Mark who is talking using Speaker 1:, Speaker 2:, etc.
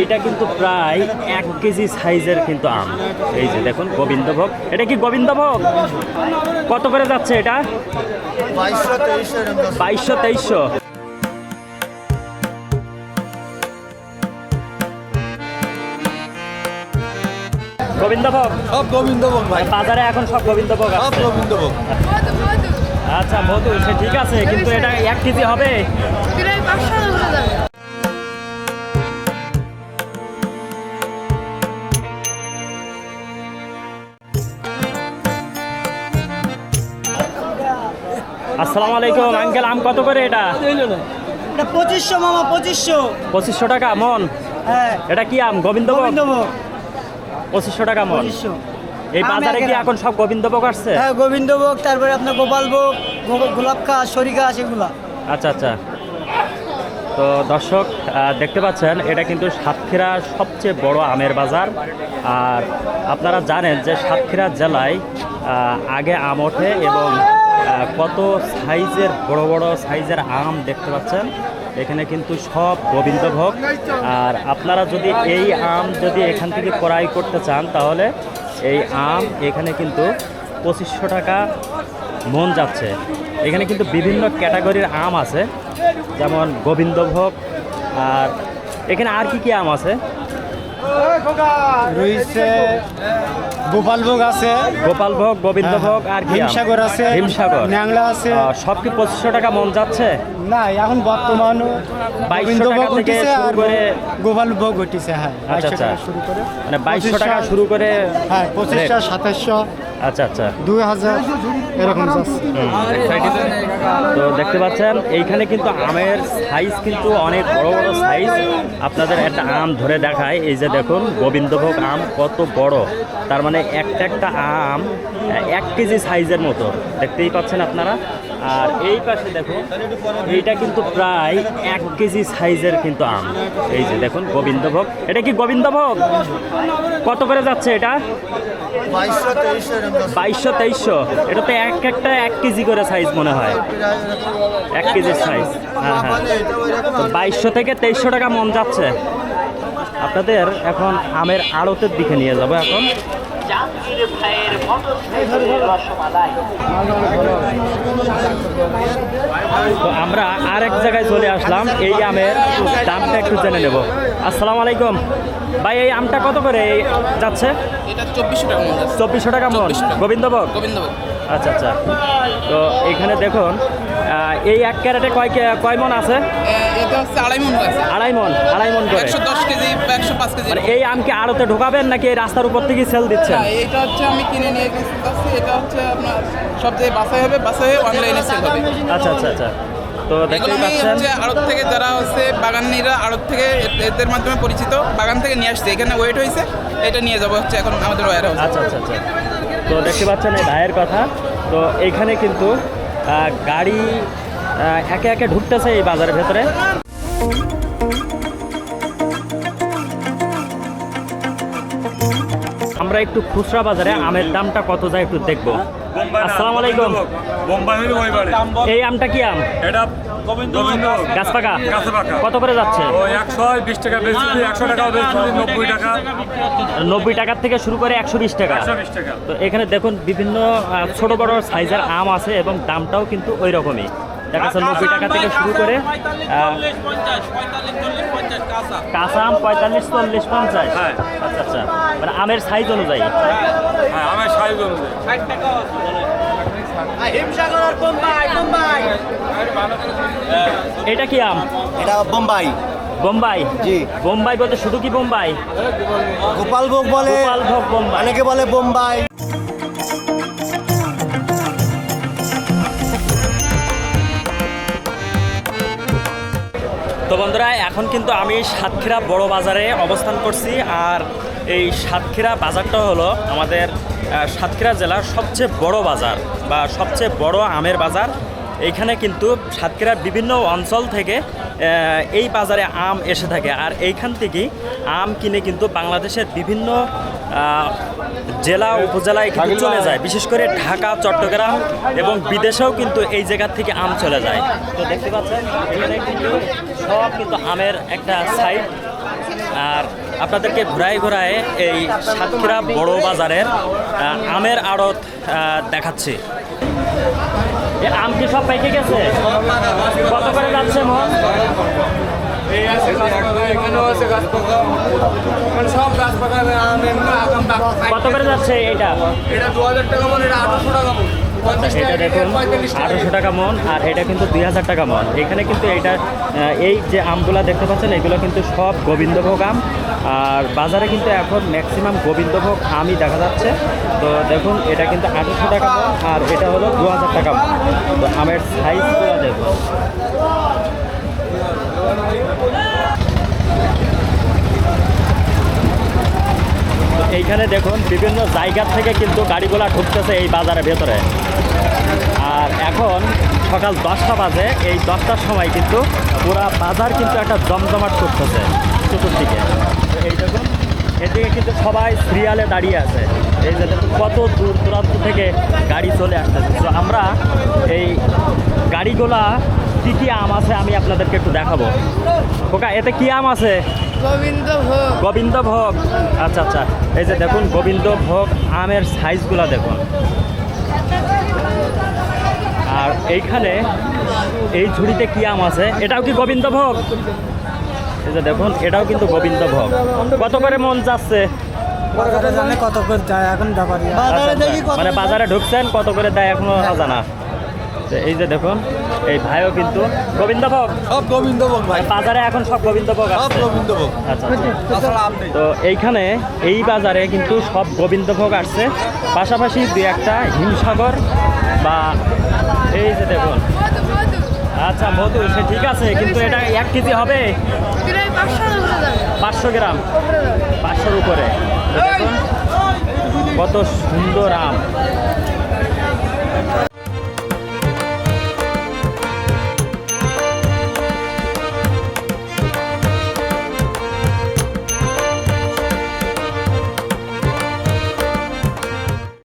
Speaker 1: এইটা কিন্তু প্রায় এক কেজি সাইজের কিন্তু আম। এই যে দেখুন গোবিন্দভোগ। এটা কি গোবিন্দভোগ? কত করে যাচ্ছে এটা?
Speaker 2: বাইশশো তেইশশো।
Speaker 1: গোবিন্দভোগ?
Speaker 2: সব গোবিন্দভোগ ভাই।
Speaker 1: বাজারে এখন সব গোবিন্দভোগ
Speaker 2: সব গোবিন্দভোগ।
Speaker 1: আচ্ছা মধু সে ঠিক আছে কিন্তু এটা এক কেজি হবে। আসসালামু আলাইকুম আঙ্কেল আম কত করে এটা?
Speaker 3: এটা পঁচিশশো মামা পঁচিশশো।
Speaker 1: পঁচিশশো টাকা মন?
Speaker 3: হ্যাঁ।
Speaker 1: এটা কি আম? গোবিন্দভোগ?
Speaker 3: গোবিন্দভোগ।
Speaker 1: পঁচিশশো টাকা মন।
Speaker 3: পঁচিশশো।
Speaker 1: এই বাজারে কি এখন সব গোবিন্দভোগ আসছে?
Speaker 3: হ্যাঁ গোবিন্দভোগ তারপরে আপনার গোপালভোগ গোলাপ ঘাস সরি ঘাস এগুলা।
Speaker 1: আচ্ছা আচ্ছা। তো দর্শক দেখতে পাচ্ছেন এটা কিন্তু সাতক্ষীরা সবচেয়ে বড় আমের বাজার। আর আপনারা জানেন যে সাতক্ষীরা জেলায় আগে আম ওঠে এবং কত সাইজের, বড় বড় সাইজের আম দেখতে পাচ্ছেন? এখানে কিন্তু সব গোবিন্দভোগ। আর আপনারা যদি এই আম যদি এখান থেকে ক্রয় করতে চান, তাহলে এই আম এখানে কিন্তু পঁচিশশো টাকা মন যাচ্ছে। এখানে কিন্তু বিভিন্ন ক্যাটাগরির আম আছে, যেমন গোবিন্দভোগ, আর এখানে আর কি কি আম আছে?
Speaker 4: রয়েছে গোপালভোগ আছে
Speaker 1: গোপালভোগ গোবিন্দভোগ আর কি
Speaker 4: হিমসাগর আছে
Speaker 1: হিমসাগর।
Speaker 4: ন্যাংলা আছে।
Speaker 1: সব কি পঁচিশশো টাকা মন যাচ্ছে?
Speaker 4: না এখন বর্তমান গোবিন্দভোগ
Speaker 1: থেকে শুরু
Speaker 4: আর
Speaker 1: করে
Speaker 4: গোপালভোগ উঠিছে হ্যাঁ
Speaker 1: আচ্ছা আচ্ছা।
Speaker 4: শুরু করে।
Speaker 1: মানে বাইশশো টাকা শুরু করে
Speaker 4: হ্যাঁ পঁচিশশো সাতাশশো
Speaker 1: আচ্ছা আচ্ছা।
Speaker 4: দুই হাজার এরকম
Speaker 1: তো দেখতে পাচ্ছেন এইখানে কিন্তু আমের সাইজ কিন্তু অনেক বড় বড় সাইজ আপনাদের একটা আম ধরে দেখায় এই যে দেখুন গোবিন্দভোগ আম কত বড়। তার মানে একটা একটা আম এক কেজি সাইজের মতো। দেখতেই পাচ্ছেন আপনারা? আর এই পাশে দেখুন, এইটা কিন্তু প্রায় এক কেজি সাইজের কিন্তু আম। এই যে দেখুন, গোবিন্দভোগ। এটা কি গোবিন্দভোগ? কত করে যাচ্ছে এটা?
Speaker 2: বাইশশো তেইশশো।
Speaker 1: এটা তো এক একটা এক কেজি করে সাইজ মনে হয়। এক কেজির সাইজ। হ্যাঁ হ্যাঁ। বাইশশো থেকে তেইশশো টাকা মন যাচ্ছে। আপনাদের এখন আমের আড়তের দিকে নিয়ে যাব এখন। তো আমরা আর এক জায়গায় চলে আসলাম এই আমের দামটা একটু জেনে নেব। আসসালামু আলাইকুম। ভাই এই আমটা কত করে এই যাচ্ছে?
Speaker 5: এটা চব্বিশশো টাকা মন যাচ্ছে।
Speaker 1: চব্বিশশো টাকা মন। গোবিন্দভোগ?
Speaker 5: গোবিন্দভোগ।
Speaker 1: আচ্ছা আচ্ছা। তো এখানে দেখুন এই এক ক্যারেটে কয় কয় মন আছে?
Speaker 5: এটা হচ্ছে আড়াই মন
Speaker 1: আড়াই মন আড়াই মন করে।
Speaker 5: একশো দশ কেজি বা একশো পাঁচ কেজি
Speaker 1: মানে এই আমকে আড়তে ঢোকাবেন নাকি এই রাস্তার উপর থেকে সেল দিচ্ছেন?
Speaker 5: হ্যাঁ, এটা হচ্ছে আমি কিনে নিয়ে গেছি যাচ্ছি এটা হচ্ছে আপনার সব জায়গায় বাসাই হবে বাসাই অনলাইনে সেল হবে।
Speaker 1: আচ্ছা আচ্ছা আচ্ছা। তো দেখতেই পাচ্ছেন।
Speaker 5: হচ্ছে আড়ত থেকে যারা হচ্ছে বাগানিরা আড়ত থেকে এদের মাধ্যমে পরিচিত বাগান থেকে নিয়ে আসছে। এখানে ওয়েট হয়েছে এটা নিয়ে যাব হচ্ছে এখন আমাদের ওয়ার
Speaker 1: আচ্ছা আচ্ছা আচ্ছা। তো দেখতে পাচ্ছেন এই ভাইয়ের কথা। তো এইখানে কিন্তু গাড়ি একে একে ঢুকতেছে এই বাজারের ভেতরে। আমরা একটু খুচরা বাজারে, আমের দামটা কত যায় একটু দেখব। আসসালামু আলাইকুম।
Speaker 6: বোম্বাই হইলে ওই বাড়ি
Speaker 1: এই আমটা কি আম?
Speaker 6: এটা
Speaker 1: গাছ পাকা? কত করে যাচ্ছে?
Speaker 6: একশো বিশ টাকা বেশি একশো টাকাও নব্বই টাকা।
Speaker 1: নব্বই টাকার থেকে শুরু করে একশো বিশ টাকা।
Speaker 6: একশো বিশ টাকা।
Speaker 1: তো এখানে দেখুন বিভিন্ন ছোট বড় সাইজের আম আছে এবং দামটাও কিন্তু ওই রকমই। দেখা যাচ্ছে নব্বই টাকা থেকে শুরু করে কাঁচা। আম পঁয়তাল্লিশ চল্লিশ পঞ্চাশ।
Speaker 6: হ্যাঁ।
Speaker 1: আচ্ছা আচ্ছা। মানে আমের সাইজ অনুযায়ী।
Speaker 6: হ্যাঁ আমার সাইজ অনুযায়ী।
Speaker 1: এটা কি আম?
Speaker 2: এটা বোম্বাই।
Speaker 1: বোম্বাই?
Speaker 2: জি।
Speaker 1: বোম্বাই বলতে শুধু কি বোম্বাই?
Speaker 2: গোপালভোগ বলে
Speaker 1: গোপালভোগ বোম্বাই।
Speaker 2: অনেকে বলে বোম্বাই।
Speaker 1: বন্ধুরা, এখন কিন্তু আমি সাতক্ষীরা বড় বাজারে অবস্থান করছি। আর এই সাতক্ষীরা বাজারটা হলো আমাদের সাতক্ষীরা জেলার সবচেয়ে বড় বাজার বা সবচেয়ে বড় আমের বাজার। এইখানে কিন্তু সাতক্ষীরার বিভিন্ন অঞ্চল থেকে এই বাজারে আম এসে থাকে। আর এইখান থেকেই আম কিনে কিন্তু বাংলাদেশের বিভিন্ন জেলা উপজেলায় কিন্তু চলে যায়। বিশেষ করে ঢাকা চট্টগ্রাম এবং বিদেশেও কিন্তু এই জায়গা থেকে আম চলে যায়। তো দেখতে পাচ্ছেন এখানে কিন্তু সব কিন্তু আমের একটা সাইড আর আপনাদেরকে ঘোরায় ঘোরায় এই সাতক্ষীরা বড় বাজারের আমের আড়ত দেখাচ্ছি। আম কি সব পাইকে গেছে? কত করে যাচ্ছে মন?
Speaker 6: পাকা
Speaker 1: কত করে যাচ্ছে এটা
Speaker 6: এটা দু হাজার টাকা মন এটা আঠারোশো টাকা মন।
Speaker 1: এটা
Speaker 6: টাকা
Speaker 1: দেখুন আঠারোশো টাকা মন আর এটা কিন্তু দুই হাজার টাকা মন। এখানে কিন্তু এটা এই যে আমগুলা দেখতে পাচ্ছেন, এগুলো কিন্তু সব গোবিন্দভোগ আম। আর বাজারে কিন্তু এখন ম্যাক্সিমাম গোবিন্দভোগ আমই দেখা যাচ্ছে। তো দেখুন, এটা কিন্তু আঠারোশো টাকা আর এটা হলো দু হাজার টাকা তো আমের সাইজগুলো দেখুন। এইখানে দেখুন, বিভিন্ন জায়গা থেকে কিন্তু গাড়িগুলা ঢুকতেছে এই বাজারের ভেতরে। আর এখন সকাল দশটা বাজে এই দশটার সময় কিন্তু পুরা বাজার কিন্তু একটা জমজমাট করতেছে চতুর্দিকে। এই দেখুন এদিকে কিন্তু সবাই সিরিয়ালে দাঁড়িয়ে আছে। এই যে কত দূর দূরান্ত থেকে গাড়ি চলে আসতেছে। তো আমরা এই গাড়িগুলা কী কী আম আছে আমি আপনাদেরকে একটু দেখাবো। ওকা এতে কি আম আছে?
Speaker 7: গোবিন্দ ভোগ
Speaker 1: গোবিন্দ ভোগ আচ্ছা আচ্ছা। এই যে দেখুন গোবিন্দ ভোগ আমের সাইজগুলো দেখুন। আর এইখানে এই ঝুড়িতে কি আম আছে? এটাও কি গোবিন্দ ভোগ এই যে দেখুন এটাও কিন্তু গোবিন্দ ভোগ কত করে মন যাচ্ছে
Speaker 3: কত করে যায় এখন ব্যাপারী
Speaker 2: বাজারে দেখি কত
Speaker 1: মানে বাজারে ঢুকছেন কত করে দেয় এখনও জানা এই যে দেখুন এই ভাইও কিন্তু গোবিন্দ ভোগ
Speaker 2: সব গোবিন্দভোগ ভাই।
Speaker 1: বাজারে এখন সব গোবিন্দ ভোগ
Speaker 2: সব
Speaker 1: আছে।
Speaker 2: গোবিন্দভোগ।
Speaker 1: আচ্ছা আচ্ছা। তো এইখানে এই বাজারে কিন্তু সব গোবিন্দভোগ আসছে। পাশাপাশি দু একটা হিমসাগর বা
Speaker 7: মধু মধু
Speaker 1: আচ্ছা মধু সে ঠিক আছে কিন্তু এটা এক কেজি হবে?
Speaker 7: পাঁচশো
Speaker 1: গ্রাম। পাঁচশোর উপরে। কত সুন্দর আম।